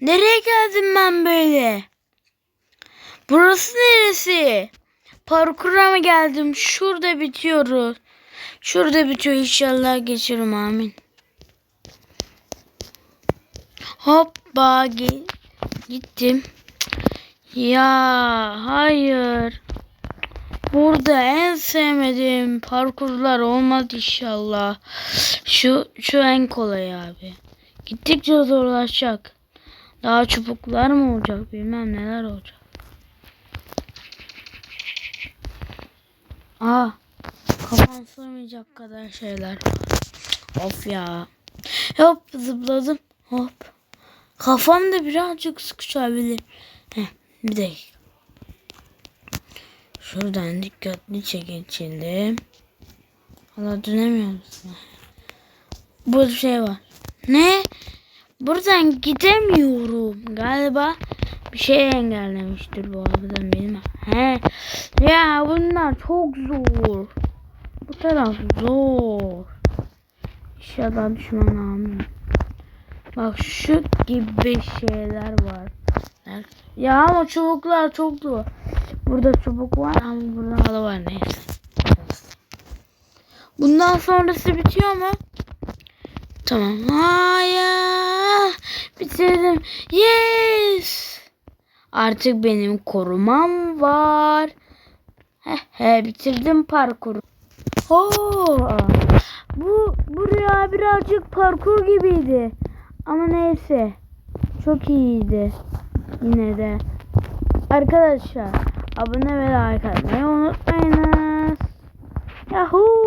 Nereye geldim ben böyle? Burası neresi? Parkura mı geldim? Şurada bitiyoruz. Şurada bitiyor inşallah geçerim amin. Hoppa gi- gittim. Ya hayır. Burada en sevmediğim parkurlar olmaz inşallah. Şu şu en kolay abi. Gittikçe zorlaşacak. Daha çubuklar mı olacak bilmem neler olacak. Aa kafam sığmayacak kadar şeyler var. Of ya. Hop zıpladım. Hop. Kafam da birazcık sıkışabilir. Heh, bir dakika. Şuradan dikkatli geçelim. Valla dönemiyor musun? Burada şey var. Ne? Buradan gidemiyorum. Galiba bir şey engellemiştir bu aradan benim. He. Ya bunlar çok zor. Bu taraf zor. İnşallah düşman amin. Bak şu gibi şeyler var. Ya ama çubuklar çok zor. Burada çubuk var ama burada halı var neyse. Bundan sonrası bitiyor mu? Tamam. Hayır. Bitirdim. Yes. Artık benim korumam var. He he bitirdim parkuru. Oo. Bu buraya birazcık parkur gibiydi. Ama neyse. Çok iyiydi. Yine de. Arkadaşlar abone ve like atmayı unutmayınız. Yahoo!